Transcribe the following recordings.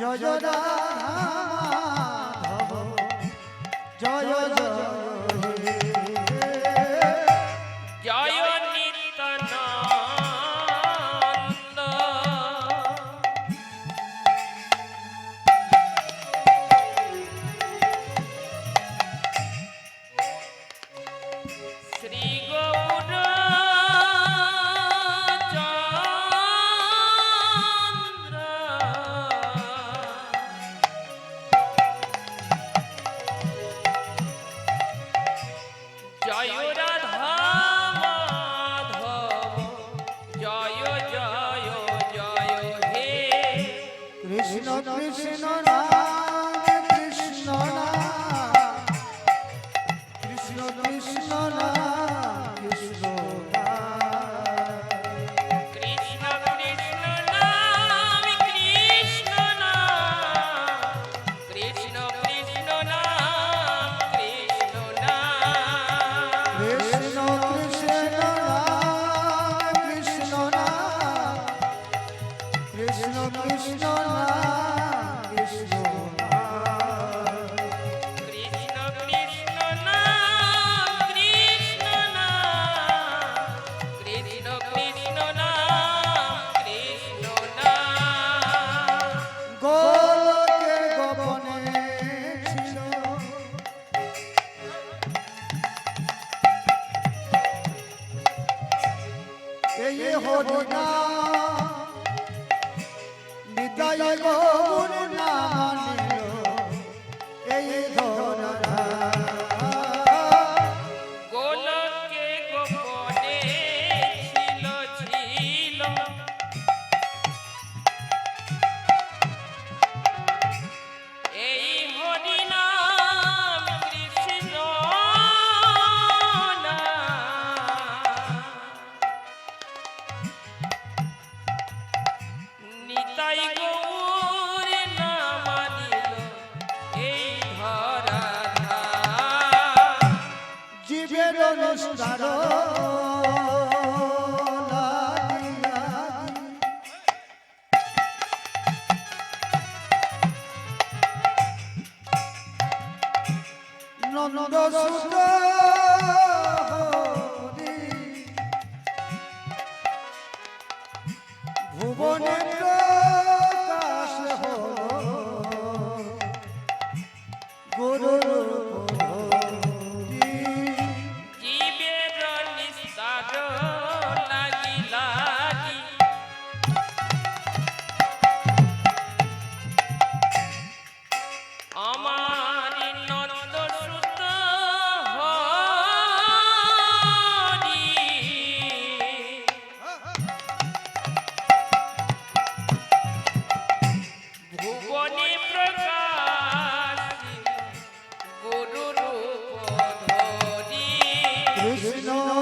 জয় কৃষ্ণ কৃষ্ণ রাম জীবের লাগিয়া নন্দ সুত ভুবনেন্দ্র કૃષ્ણ.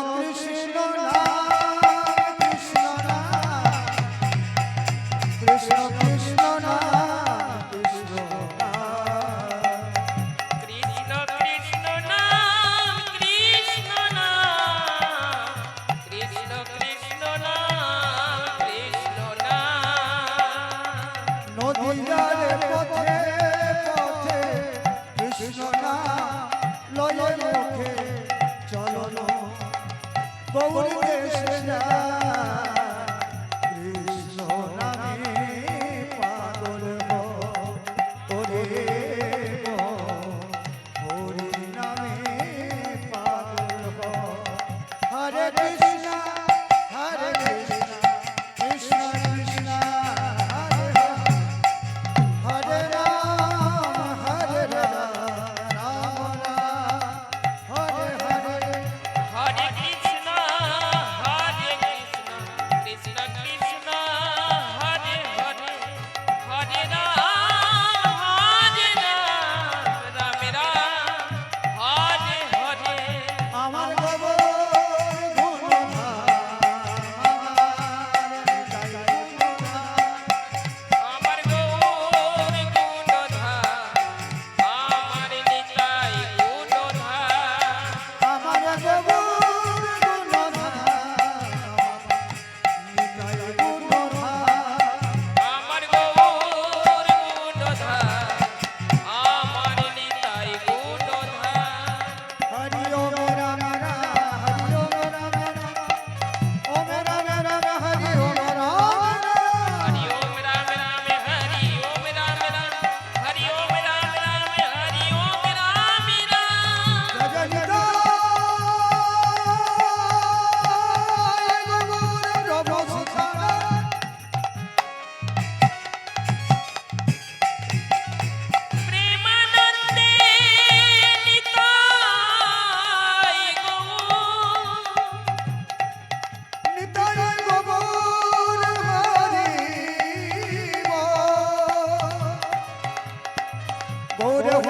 গৌরব